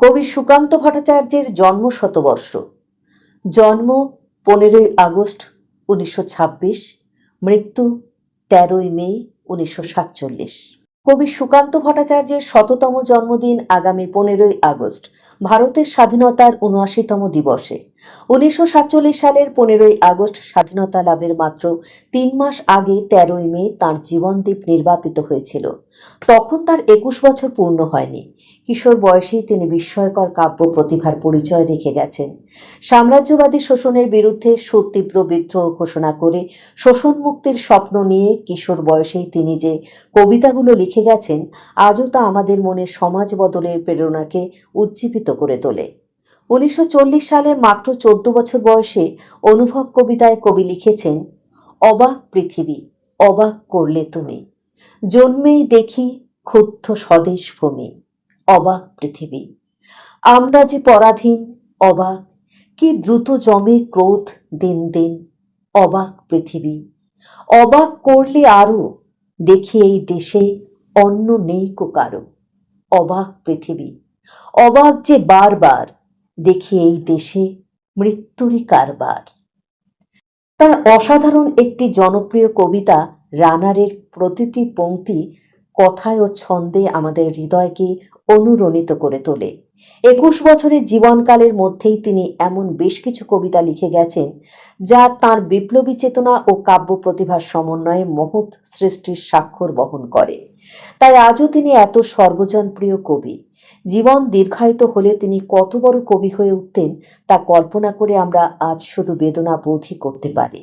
কবি সুকান্ত ভট্টাচার্যের জন্ম শতবর্ষ জন্ম পনেরোই আগস্ট উনিশশো ছাব্বিশ, মৃত্যু তেরোই মে উনিশশো সাতচল্লিশ। কবি সুকান্ত ভট্টাচার্যের শততম জন্মদিন আগামী পনেরোই আগস্ট, ভারতের স্বাধীনতার উনআশিতম দিবসে। উনিশশো সাতচল্লিশ সালের পনেরোই আগস্ট স্বাধীনতা লাভের মাত্র তিন মাস আগে তেরোই মে তাঁর জীবনদ্বীপ নির্বাপিত হয়েছিল। তখন তার একুশ বছর পূর্ণ হয়নি। কিশোর বয়সেই তিনি বিস্ময়কর কাব্য প্রতিভার পরিচয় রেখে গেছেন। সাম্রাজ্যবাদী শোষণের বিরুদ্ধে সুতীব্র বিদ্রোহ ঘোষণা করে শোষণ মুক্তির স্বপ্ন নিয়ে কিশোর বয়সেই তিনি যে কবিতাগুলো লিখে গেছেন, আজও তা আমাদের মনে সমাজ বদলের প্রেরণাকে উজ্জীবিত করে তোলে। উনিশশো সালে মাত্র চোদ্দ বছর বয়সে অনুভব কবিতায় কবি লিখেছেন, অবাক পৃথিবী, অবাক করলে তুমি। জন্মেই দেখি ক্ষুব্ধ স্বদেশ ভূমি, অবাক পৃথিবী। আমরা যে পরাধীন, অবাক, কি দ্রুত জমে ক্রোধ দিন দিন, অবাক পৃথিবী। অবাক করলে আরও দেখি এই দেশে অন্য নেই কো কারও। অবাক পৃথিবী। অবাক যে বারবার দেখি এই দেশে মৃত্যুরই কারবার। তার অসাধারণ একটি জনপ্রিয় কবিতা রানারের প্রতিটি পংক্তি কথায় ও ছন্দে আমাদের হৃদয়কে অনুরণিত করে তোলে। একুশ বছরের জীবনকালের মধ্যেই তিনি এমন বেশ কিছু কবিতা লিখে গেছেন, যা তার বিপ্লবী চেতনা ও কাব্য প্রতিভার সমন্বয়ে মহৎ সৃষ্টির স্বাক্ষর বহন করে। তাই আজও তিনি এত সর্বজনপ্রিয় কবি। জীবন দীর্ঘায়িত হলে তিনি কত বড় কবি হয়ে উঠতেন তা কল্পনা করে আমরা আজ শুধু বেদনা বোধই করতে পারি।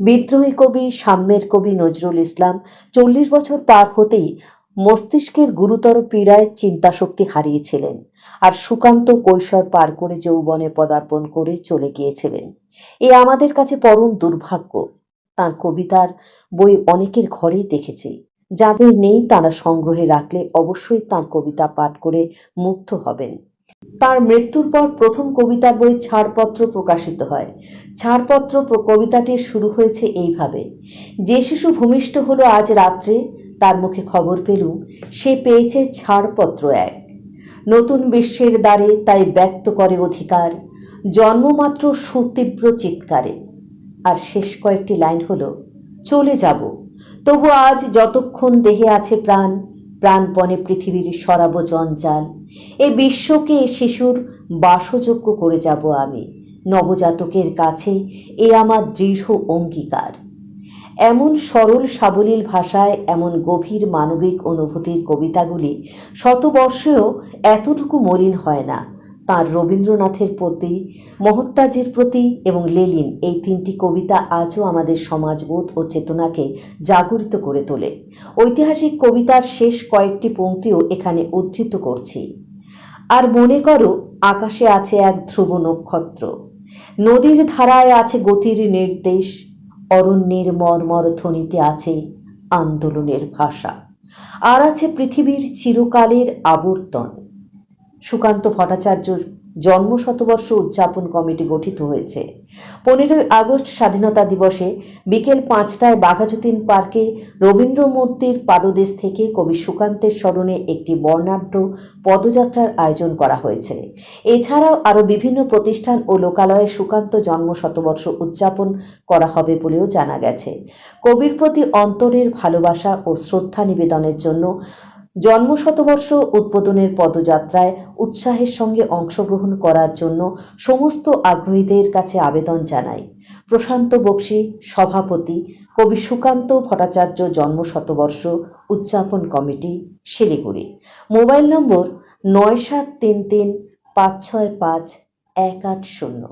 বিদ্রোহী কবি, সাম্যের কবি নজরুল ইসলাম চল্লিশ বছর পার হতেই মস্তিষ্কের গুরুতর পীড়ায় চিন্তাশক্তি হারিয়েছিলেন আর সুকান্ত কৈশোর পার করে যৌবনে পদার্পণ করে চলে গিয়েছিলেন। এ আমাদের কাছে পরম দুর্ভাগ্য। তার কবিতার বই অনেকের ঘরেই দেখেছি। যাদের নেই তারা সংগ্রহে রাখলে অবশ্যই তার কবিতা পাঠ করে মুগ্ধ হবেন। তার মৃত্যুর পর প্রথম কবিতা বই ছাড়পত্র প্রকাশিত হয়। ছাড়পত্র কবিতাটির শুরু হয়েছে এইভাবে। যে শিশু ভূমিষ্ঠ হলো আজ রাত্রে, তার মুখে খবর পেলুম, সে পেয়েছে ছাড়পত্র এক। নতুন বিশ্বের দ্বারে তাই ব্যক্ত করে অধিকার জন্মমাত্র সুতীব্র চিৎকারে। আর শেষ কয়েকটি লাইন হলো, চলে যাব। তবু আজ যতক্ষণ দেহে আছে প্রাণ, প্রাণপণে পৃথিবীর সরাব জঞ্জাল। এই বিশ্বকে শিশুর বাসযোগ্য করে যাব আমি। নবজাতকের কাছে এ আমার দৃঢ় অঙ্গীকার। এমন সরল সাবলীল ভাষায় এমন গভীর মানবিক অনুভূতির কবিতাগুলি শতবর্ষেও এতটুকু মলিন হয় না। তার রবীন্দ্রনাথের প্রতি, মহত্তাজের প্রতি এবং লেলিন এই তিনটি কবিতা আজও আমাদের সমাজবোধ ও চেতনাকে জাগরিত করে তোলে। ঐতিহাসিক কবিতার শেষ কয়েকটি পংক্তিও এখানে উদ্ধৃত করছি। আর মনে করো, আকাশে আছে এক ধ্রুব নক্ষত্র। নদীর ধারায় আছে গতির নির্দেশ। অরণ্যের মর্মর ধ্বনিতে আছে আন্দোলনের ভাষা। আর আছে পৃথিবীর চিরকালের আবর্তন। সুকান্ত ভট্টাচার্যর জন্ম শতবর্ষ উদযাপন কমিটি গঠিত হয়েছে। পনেরোই আগস্ট স্বাধীনতা দিবসে বিকেল পাঁচটায় বাঘাযতীন পার্কে রবীন্দ্র মূর্তির পাদদেশ থেকে কবি সুকান্তের স্মরণে একটি বর্ণাঢ্য পদযাত্রার আয়োজন করা হয়েছে। এছাড়াও আরও বিভিন্ন প্রতিষ্ঠান ও লোকালয়ে সুকান্ত জন্ম শতবর্ষ উদযাপন করা হবে বলেও জানা গেছে। কবির প্রতি অন্তরের ভালোবাসা ও শ্রদ্ধা নিবেদনের জন্য জন্ম শতবর্ষ উদ্বোধনের পদযাত্রায় উৎসাহের সঙ্গে অংশগ্রহণ করার জন্য সমস্ত আগ্রহীদের কাছে আবেদন জানাই। প্রশান্ত বক্সি, সভাপতি, কবি সুকান্ত ভট্টাচার্য জন্ম শতবর্ষ উদযাপন কমিটি, শিলিগুড়ি। মোবাইল নম্বর নয় সাত তিন তিন পাঁচ ছয় পাঁচ এক আট শূন্য।